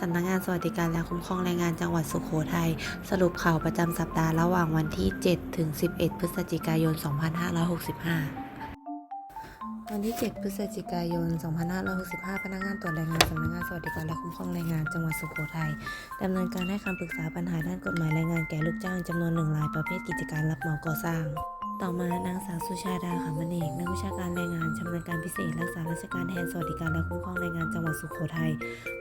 สำนักงานสวัสดิการและคุ้มครองแรงงานจังหวัดสุโขทัยสรุปข่าวประจำสัปดาห์ระหว่างวันที่ 7 ถึง 11 พฤศจิกายน 2565วันที่ 7 พฤศจิกายน 2565 พนักงานตรวจแรงงานสำนักงานสวัสดิการและคุ้มครองแรงงานจังหวัดสุโขทัยดำเนินการให้คำปรึกษาปัญหาด้านกฎหมายแรงงานแก่ลูกจ้างจำนวนหนึ่งรายประเภทกิจการรับเหมาก่อสร้าง ต่อมานางสาวสุชาดาขำมเนกนักวิชาการแรงงานชำนาญการพิเศษรักษาราชการแทนสวัสดิการและคุ้มครองแรงงานจังหวัดสุโขทัย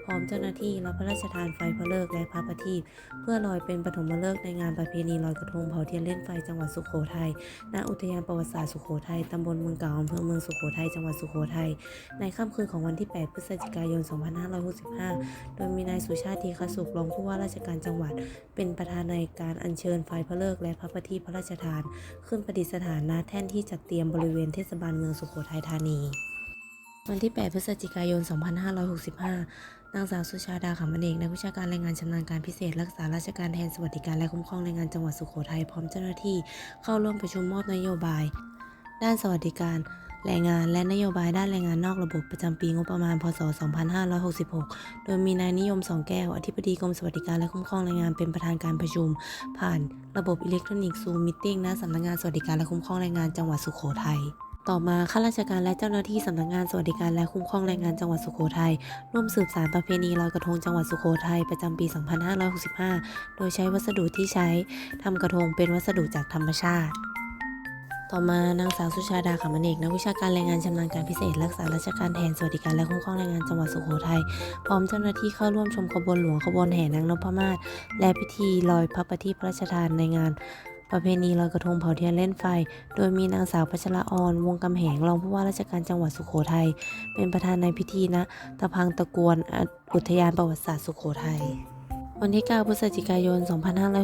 พร้อมเจ้าหน้าที่รับพระราชทานไฟพระเลิกและพระประทีปเพื่อลอยเป็นปฐมฤกษ์ในงานประเพณีลอยกระทงเผาเทียนเล่นไฟจังหวัดสุโขทัยณอุทยานประวัติศาสตร์สุโขทัยตำบลเมืองเก่าอำเภอเมืองสุโขทัยจังหวัดสุโขทัยในค่ำคืนของวันที่ 8 พฤศจิกายน 2565 โดยมีนายสุชาติทีคสุขรองผู้ว่าราชการจังหวัด เป็นประธานในการอัญเชิญไฟพระเลิกและพระประทีปพระราชทานขึ้นประดิษสถานะแท่นที่จัดเตรียมบริเวณเทศบาลเมืองสุโขทัยธานี วันที่ 8 พฤศจิกายน 2565 นางสาวสุชาดาขำมเนกนักวิชาการแรงงานชำนาญการพิเศษ รักษาราชการแทนสวัสดิการและคุ้มครองแรงงานจังหวัดสุโขทัยพร้อมเจ้าหน้าที่เข้าร่วมประชุมมอบนโยบาย ด้านสวัสดิการ แรงงานและนโยบายด้านแรงงานนอกระบบประจำปีงบประมาณ พศ 2566 โดยมีนายนิยมสองแก้ว อธิบดีกรมสวัสดิการและคุ้มครองแรงงานเป็นประธานการประชุม ผ่านระบบอิเล็กทรอนิกส์ซูมมิทติ้งณสำนักงานสวัสดิการและคุ้มครองแรงงานจังหวัดสุโขทัยต่อมาข้าราชการและเจ้าหน้าที่สำนักงานสวัสดิการและคุ้มครองแรงงานจังหวัดสุโขทัยร่วมสืบสารประเพณีลอยกระทงจังหวัดสุโขทัยประจำปี 2565 โดยใช้วัสดุที่ใช้ทำกระทงเป็นวัสดุจากธรรมชาติ ต่อมานางสาวสุชาดาขำมเนกนักวิชาการแรงงานชำนาญการพิเศษ รักษาราชการแทนสวัสดิการและคุ้มครองแรงงานจังหวัดสุโขทัยพร้อมเจ้าหน้าที่เข้าร่วมชมขบวนหลวงขบวนแห่นางนพมาศและพิธีลอยพระประทีปพระราชทานในงานประเพณีลอยกระทงเผาเทียนเล่นไฟ โดยมีนางสาวพัชรออน วงกำแหง รองผู้ว่าราชการจังหวัดสุโขทัย เป็นประธานในพิธีณตะพังตะกวนอุทยานประวัติศาสตร์สุโขทัย วันที่ 9 พฤศจิกายน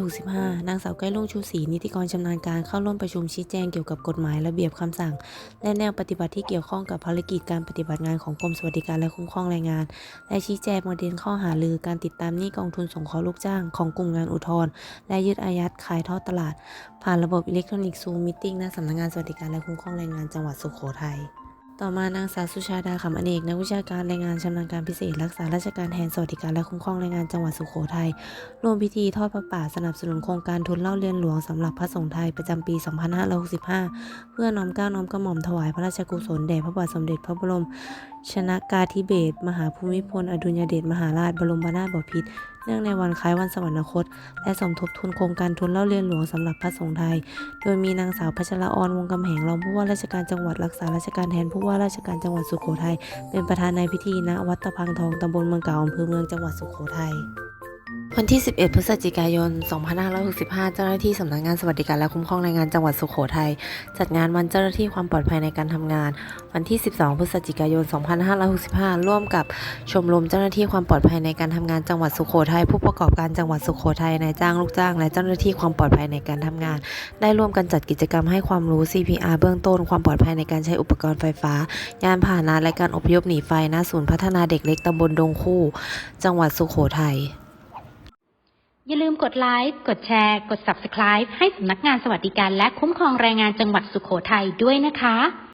2565 นางสาวใกล้ลุงชูศรีนิติกรชำนาญการเข้าร่วมประชุมชี้แจงเกี่ยวกับกฎหมายระเบียบคำสั่ง และแนวปฏิบัติที่เกี่ยวข้องกับภารกิจการปฏิบัติงานของกรมสวัสดิการและคุ้มครองแรงงาน และชี้แจงประเด็นข้อหารือการติดตามหนี้กองทุนสงเคราะห์ลูกจ้างของกลุ่มงานอุทธรณ์และยึดอายัดขายทอดตลาด ผ่านระบบอิเล็กทรอนิกส์ซูมมิทติ้งณสำนักงานสวัสดิการและคุ้มครองแรงงานจังหวัดสุโขทัย ต่อมานางสาวสุชาดาขำอเนกนักวิชาการแรงงานชำนาญการพิเศษ รักษาราชการแทนสวัสดิการและคุ้มครองแรงงานจังหวัดสุโขทัยร่วมพิธีทอดพระป่าสนับสนุนโครงการทุนเล่าเรียนหลวงสำหรับพระสงฆ์ไทยประจำปี 2565 เพื่อน้อมเกล้าน้อมกระหม่อมถวายพระราชกุศลแด่พระบาทสมเด็จพระบรม ชนะกาธิเบศมหาภูมิพล อดุลยเดชมหาราชบรมนาถบพิตรเนื่องในวันคล้ายวันสวรรคต และสมทบทุนโครงการทุนเล่าเรียนหลวงสำหรับพระสงฆ์ไทย โดยมีนางสาวพัชรออนวงกำแหงรองผู้ว่าราชการจังหวัดรักษาราชการแทนผู้ว่าราชการจังหวัดสุโขทัยเป็นประธานในพิธีณวัดตะพังทองตำบลเมืองเก่าอำเภอเมืองจังหวัดสุโขทัย วันที่ 11 พฤศจิกายน 2565 เจ้าหน้าที่สำนักงานสวัสดิการและคุ้มครองแรงงานจังหวัดสุโขทัย จัดงานวันเจ้าหน้าที่ความปลอดภัยในการทำงาน วันที่ 12 พฤศจิกายน 2565 ร่วมกับชมรมเจ้าหน้าที่ความปลอดภัยในการทำงานจังหวัดสุโขทัย ผู้ประกอบการจังหวัดสุโขทัย นายจ้างลูกจ้าง และเจ้าหน้าที่ความปลอดภัยในการทำงาน ได้ร่วมกันจัดกิจกรรมให้ความรู้ CPR เบื้องต้น ความปลอดภัยในการใช้อุปกรณ์ไฟฟ้า ยานพาหนะและการอพยพหนีไฟณศูนย์พัฒนาเด็กเล็กตำบลดงคู่ จังหวัดสุโขทัย อย่าลืมกดไลค์ กดแชร์ กด Subscribe ให้สำนักงานสวัสดิการและคุ้มครองแรงงานจังหวัดสุโขทัยด้วยนะคะ